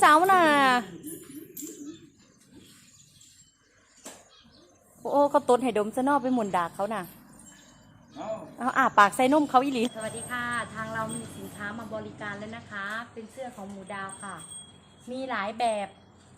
เสาน่ะโอ้เขาตดให้ดมซะเนอกไปหมุนดากเขาน่ะเอาเอาอ่าปากใส่นมเขาอีหลี สวัสดีค่ะ ทางเรามีสินค้ามาบริการแล้วนะคะ เป็นเสื้อของหมูดาวค่ะ มีหลายแบบ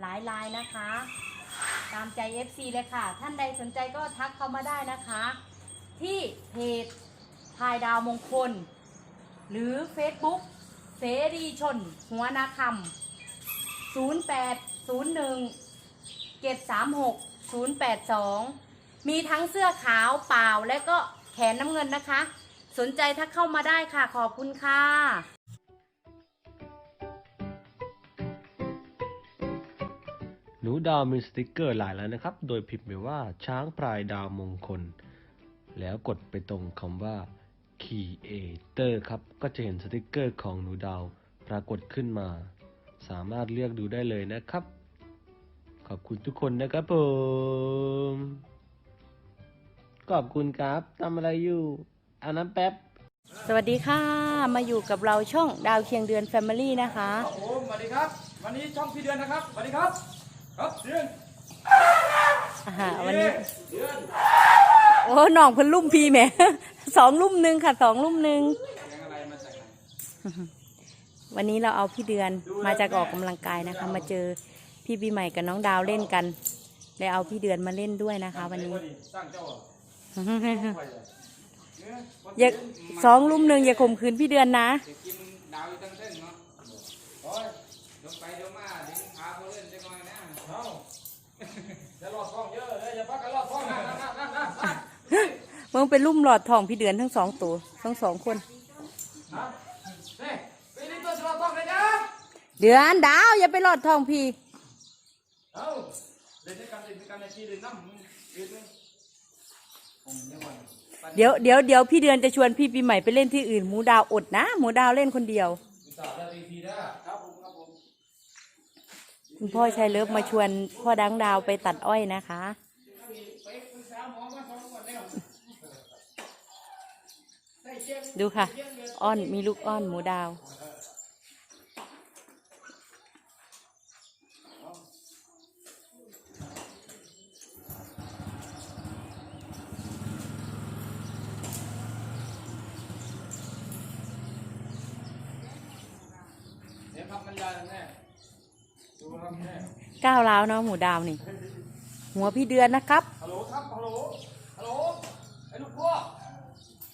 หลายลายนะคะ ตามใจ FC เลยค่ะ ท่านใดสนใจก็ทักเข้ามาได้นะคะ ที่เพจพายดาวมงคล หรือ Facebook เสรีชน หัวนาคำ 0801 736 082 มีทั้งเสื้อขาวเปล่าและก็แขนน้ำเงินนะคะ สนใจถ้าเข้ามาได้ค่ะ ขอบคุณค่ะหนูดาวมีสติกเกอร์หลายแล้วนะครับ โดยพิมพ์ไปว่าช้างพลายดาวมงคล แล้วกดไปตรงคำว่า Creator ครับ ก็จะเห็นสติกเกอร์ของหนูดาวปรากฏขึ้นมา สามารถเลือกดูได้เลยนะครับ ขอบคุณทุกคนนะครับผม ขอบคุณครับทำอะไรอยู่อาน้ำแป๊บ สวัสดีค่ะ มาอยู่กับเราช่องดาวเคียงเดือน Family นะคะ ครับผมสวัสดีครับ วันนี้ช่องพี่เดือนนะครับสวัสดีครับ ครับเดือนอาหาวันนี้ เดือนโอ้น้องเพิ่นลุ่มพีแหม สองลุ่มหนึ่งค่ะ สองลุ่มหนึ่งยังอะไรมาจากไหน วันนี้เราเอาพี่เดือนมาจากออกกำลังกายนะคะ มาเจอพี่ปีใหม่กับน้องดาวเล่นกันเลยเอาพี่เดือนมาเล่นด้วยนะคะ วันนี้สร้างเจ้าเหรอไปเลยเนี่ยวันอย่านี้สองลุ่มหนึ่งอย่าข่มขืนพี่เดือนนะเส้นเนาะโอ้ยเดี๋ยวไปเดี๋ยวมาเดี๋ยวพาเขาเล่นจะน้อยนะเอาจะรอดท้องเยอะเลยอย่าพักกันรอดท้องนะนะนะนะนะมึงเป็นลุ่มหลอดทองพี่เดือนทั้งสองตัวทั้งสองคนฮะไปนี่ตัวจะรอดท้องเลยจ้า เดือนดาวอย่าไปหลอดทองพี่เอาเล่นด้วยกันเล่นด้วยกันในที่เล่นน้ำเล่นด้วยผมยังไงเดี๋ยวเดี๋ยวเดี๋ยวพี่เดือนจะชวนพี่ปีใหม่ไปเล่นที่อื่นหมูดาวอดนะหมูดาวเล่นคนเดียวสาวจะตีทีได้ครับผมครับผมคุณพ่อชายเลิฟมาชวนพ่อดังดาวไปตัดอ้อยนะคะ ไปปรึกษาหมอมาสองคนแล้วได้เจ็บดูค่ะ อ้อนมีลูกอ้อนหมูดาว เดี๋ยวครับบรรยายแม่ดูครับแม่ ก้าวร้าวเนาะหมูดาวนี่ หัวพี่เดือนนะครับฮัลโหลครับฮัลโหลฮัลโหลไอ้ลูกพ่อ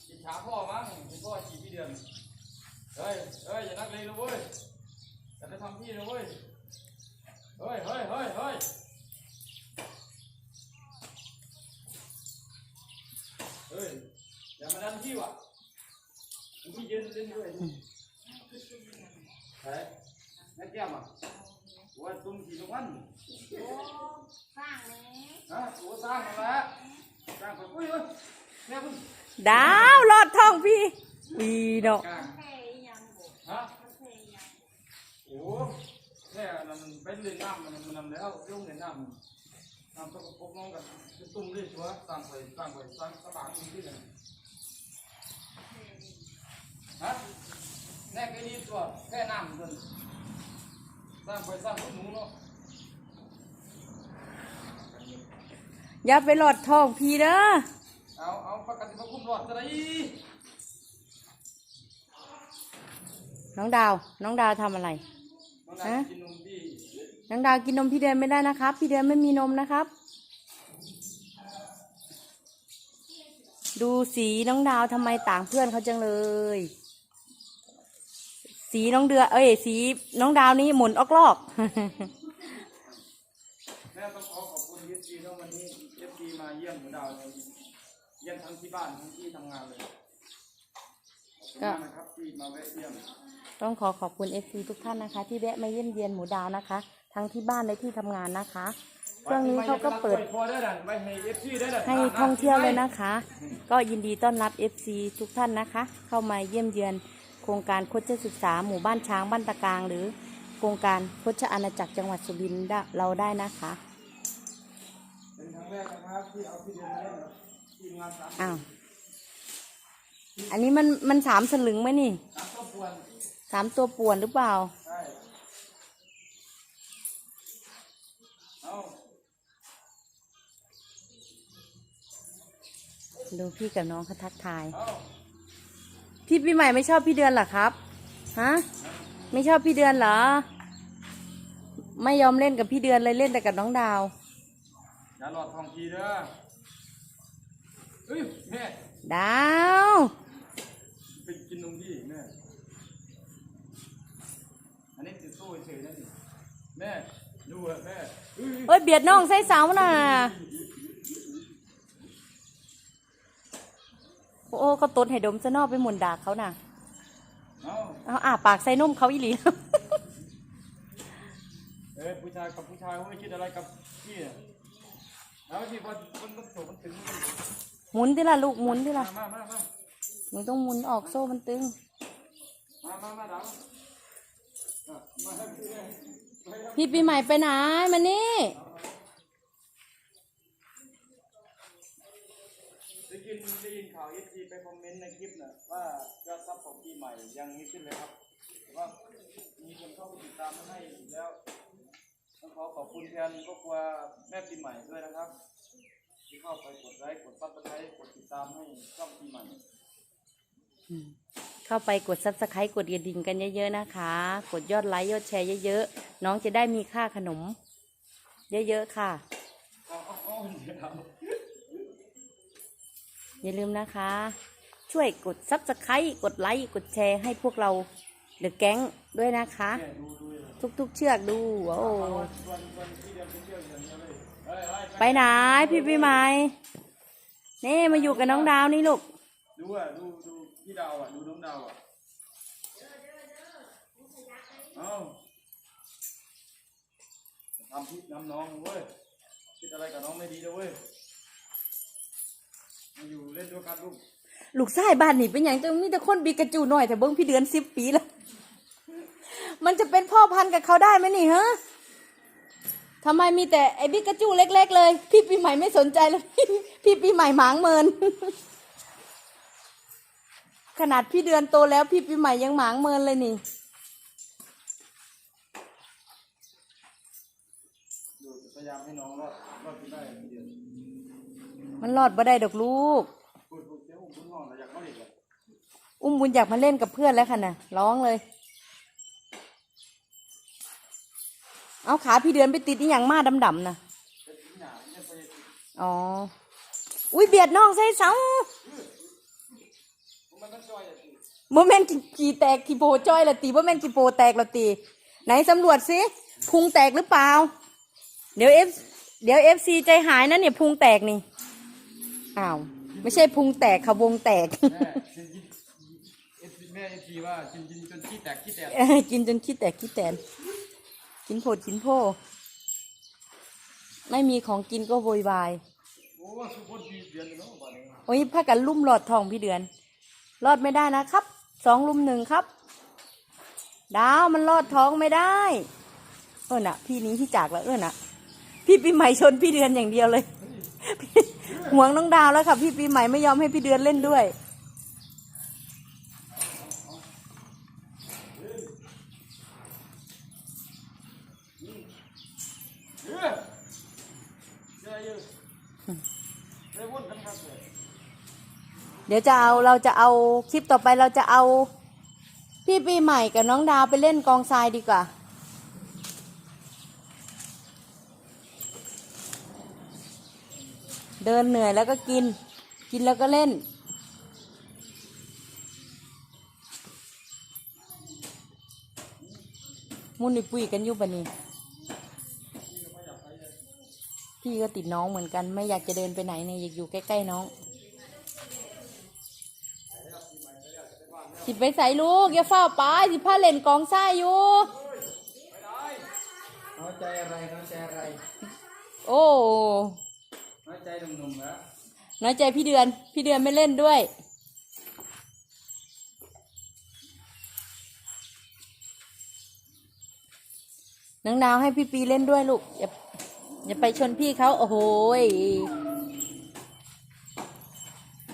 กินขาพ่อมั้งคุณพ่อขี่พี่เดือนเฮ้ยเฮ้ยอย่านักเลงนะเว้ยอย่าไปทำพี่นะเว้ยเฮ้ยเฮ้ยเฮ้ยเฮ้ยเฮ้ยอย่ามาดันพี่ว่ะพี่ยืนเล่นด้วยเฮ้ ยนักแก้มอะว่าตุ้มขี่ตรงนั้นฮะโอ้สร้างมาแล้วสร้างไปอุ้ยเอ้ยแม่คุณดาวรอดท้องพี่วีเนาะกลางฮะโอ้แค่นั้นมันเป็นเล่นน้ำมันมันนำแล้วลงเล่นน้ำน้ำต้องพกน้องกันตุ้มเรื่อยชัวสร้างไปสร้างไปสร้างสบายจริงๆเลยฮะแน่แค่นี้ตัวแค่น้ำจนส ร้างไปสร้างหนูเนาะอย่าไปหลอดท้องพี่เด้อเอาเอาประกันที่มาคุ้มรอดจะได้น้องดาว น้องดาวทำอะไรน้องนายกินนมที่น้องดาวกินนมพี่เดือนไม่ได้นะครับ พี่เดือนไม่มีนมนะครับ ดูสีน้องดาวทำไมต่างเพื่อนเขาจังเลย สีน้องเดือ เอ้ย สีน้องดาวนี่หมุนออกลอกแม่ต้องขอขอบคุณเอฟซีทั้งวันนี้เอฟซีมาเยี่ยมหมูดาวเลยเยี่ยมทั้งที่บ้านทั้งที่ทำงานเลยขอบคุณมากนะครับที่มาแวะเยี่ยมต้องขอขอบคุณ FC ทุกท่านนะคะ ที่แวะมาเยี่ยมเยียนหมูดาวนะคะ ทั้งที่บ้านและที่ทำงานนะคะช่วงนี้เขาก็เปิด พอได้ดันไปให้เอฟซีได้ดันให้ท่องเที่ยวเลยนะคะ ก็ยินดีต้อนรับ FC ทุกท่านนะคะ เข้ามาเยี่ยมเยือนโครงการโคชศึกษาหมู่บ้านช้างบ้านตะกาง หรือโครงการโคชอาณาจักรจังหวัดสุรินทร์เราได้นะคะอ้าวอันนี้มันมันสามสลึงไหมนี่สามตัวป่วนสามตัวป่วนหรือเปล่าใช่ดูพี่กับน้องเขาทักทายา พี่ปีใหม่ไม่ชอบพี่เดือนเหรอครับฮะไม่ชอบพี่เดือนเหรอ ไม่ยอมเล่นกับพี่เดือนเลยเล่นแต่กับน้องดาวอย่าหลอดทองทีเด้อเฮ้ยแม่ดาวไปกินนมพี่แม่อันนี้ติดโซ่เฉยๆนะสิแม่ดูอะแม่เฮ้ยเอ้ยเบียดน้องใส่เสาน่ะ โอ้เขาตดให้ดมซะนอกไปหมุนดากเขาน่ะเอาเอาอ่าปากใส่นุ่มเขาอีหลีเอ้ยผู้ชายกับผู้ชายเขาไม่คิดอะไรกับพี่อะแล้วที่มันมันมันโสมันถึงมันหมุนที่ละลูกหมุนที่ละมามามามาหนูต้องหมุนออกโซ่มันตึงมามามาดาวอะมาให้พี่เลยไปครับพี่ปีใหม่ไปไหนมานี่ได้ยินได้ยินข่าวเอฟซี ไปคอมเมนต์ในคลิปน่ะว่ายอดซับของปีใหม่ยังไม่ขึ้นเลยครับแต่ว่ามีคนเข้าไปติดตามมาให้อีกแล้วต้องขอขอบคุณแทนครอบครัวแม่ปีใหม่ด้วยนะครับ ที่เข้าไปกดไลค์กดซับสไครต์กดติดตามให้ช่องปีใหม่เข้าไปกดซับสไครต์กดกระดิ่งกันเยอะๆนะคะ กดยอดไลค์ยอดแชร์เยอะๆ น้องจะได้มีค่าขนม เยอะๆค่ะอ๋ออ๋ออ๋อเดี๋ยว อย่าลืมนะคะ ช่วยกดซับสไครต์กดไลค์กดแชร์ให้พวกเราเดอะแก๊งด้วยนะคะแม่ดูดูเลยทุกๆเชือกดูโอ้ไปเที่ยวอย่างเดียวเลยเฮ้ยเฮ้ยไปไหนพี่ปีใหม่นี่มาอยู่กับน้องดาวนี่ลูกดูอะดูดูพี่ดาวอะดูน้องดาวอะเอ้าทำพิษน้ำน้องเว้ยคิดอะไรกับน้องไม่ดีนะเว้ย มาอยู่เล่นด้วยกันลูกลูกชายบ้านนี่เป็นอย่างจังมีแต่คนบีกระจูหน่อยแต่เบิ้งพี่เดือนสิบปีแล้ว มันจะเป็นพ่อพันธุ์กับเขาได้ไหมนี่ฮะทำไมมีแต่ไอ้บิ๊กกระจูเล็ก ๆ เลย พี่ปีใหม่ไม่สนใจเลยพี่พี่ปีใหม่หมางเมิน ขนาดพี่เดือนโตแล้ว พี่ปีใหม่ยังหมางเมินเลยนี่ดูพยายามให้น้องรอดรอดที่ได้ทีเดียว มันรอดบ่ได้ดอกลูก อุ้มบุญอยากมาเล่นกับเพื่อนแล้วค่ะน่ะร้องเลย เอาขาพี่เดือนไปติดอีหยังมาดำๆนะเป็นที่หนาเนี่ยไปอ๋อ อุ้ยเบียดน้องใส่เสามันก็จอยอะสิโมเมนกี่แตกกี่โปจ้อยละตีโมเมนกี่โปแตกละตี ไหนสำรวจสิพุงแตกหรือเปล่า เดี๋ยวเอฟเดี๋ยวเอฟซีใจหายนะเนี่ยพุงแตกนี่ อ้าว ไม่ใช่พุงแตกค่ะวงแตก แม่กินกินเอฟแม่เอฟซีว่ากินกินจนขี้แตกขี้แตกเออกินจนขี้แตกขี้แตน กินโผดกินโพ ไม่มีของกินก็โวยวาย โอ้สุพจน์ดีเดือนเลยเนาะบ้านนี้โอ้ยพากันลุ่มหลอดทองพี่เดือน รอดไม่ได้นะครับ สองลุมหนึ่งครับ ดาวมันรอดท้องไม่ได้ เออน่ะ พี่หนี้พี่จากแล้วเออน่ะ พี่ปีใหม่ชนพี่เดือนอย่างเดียวเลยพี่ ห่วงน้องดาวแล้วค่ะ พี่ปีใหม่ไม่ยอมให้พี่เดือนเล่นด้วยเฮ้ยเฮ้ยเฮ้ยเฮ้ยวุ่นกันครับเลยเดี๋ยวจะเอาเราจะเอาคลิปต่อไปเราจะเอา พี่ปีใหม่กับน้องดาวไปเล่นกองทรายดีกว่า เดินเหนื่อยแล้วก็กิน กินแล้วก็เล่น มุนในปุยกันอยู่ปะนี่พี่ก็ติดน้องเหมือนกัน ไม่อยากจะเดินไปไหนเนี่ยอยากอยู่ใกล้ๆน้องสิไปใส่ลูกอย่าเฝ้าไปสิพาเล่นกองทรายอยู่น้อยใจอะไรน้อยใจอะไร โอ้ น้อยใจหนุ่มๆนะน้อยใจพี่เดือน พี่เดือนไม่เล่นด้วยนังดาวให้พี่ปีเล่นด้วยลูก อย่าอย่าไปชนพี่เขาโอ้โห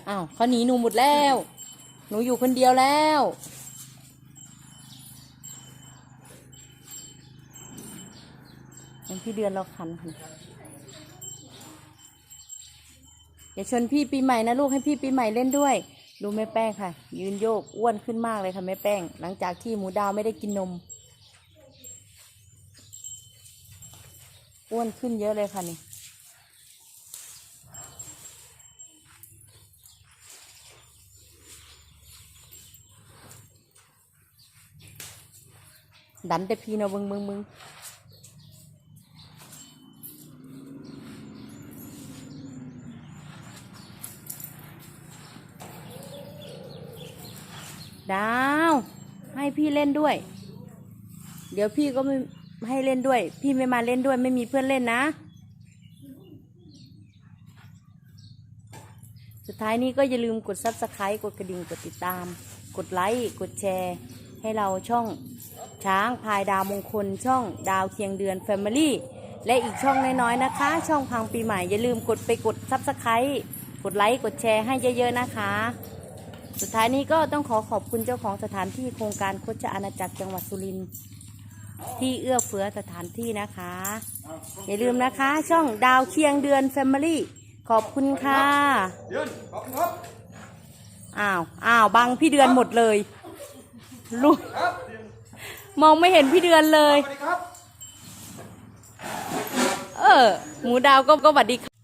อ้าวเขาหนีหนูหมดแล้ว หนูอยู่คนเดียวแล้วงั้นพี่เดือนเราคันคัน อย่าชนพี่ปีใหม่นะลูกให้พี่ปีใหม่เล่นด้วย ดูแม่แป้งค่ะ ยืนโยกอ้วนขึ้นมากเลยค่ะแม่แป้ง หลังจากที่หมูดาวไม่ได้กินนม อ้วนขึ้นเยอะเลยค่ะนี่ดันแต่พี่เนาะเบึงเบึงเบึง ดาว ให้พี่เล่นด้วย เดี๋ยวพี่ก็ไม่ให้เล่นด้วย พี่ไม่มาเล่นด้วยไม่มีเพื่อนเล่นนะ สุดท้ายนี้ก็อย่าลืมกด subscribe กดกระดิ่งกดติดตาม กดไลค์กดแชร์ ให้เราช่องช้างพายดาวมงคลช่องดาวเคียงเดือน Family และอีกช่องน้อยๆนะคะ ช่องพังปีใหม่อย่าลืมกดไปกด subscribe กดไลค์กดแชร์ให้เยอะๆนะคะ สุดท้ายนี้ก็ต้องขอขอบคุณเจ้าของสถานที่โครงการโคชอาณาจักรจังหวัดสุรินทร์ที่เอื้อเฟื้อสถานที่นะคะ อย่าลืมนะคะ ช่องดาวเคียงเดือน Family ขอบคุณค่ะเดือนขอบคุณครับอ้าวอ้าวบังพี่เดือนหมดเลยลูกมองไม่เห็นพี่เดือนเลย เออ หมูดาวก็ก็หวัดดีค่ะ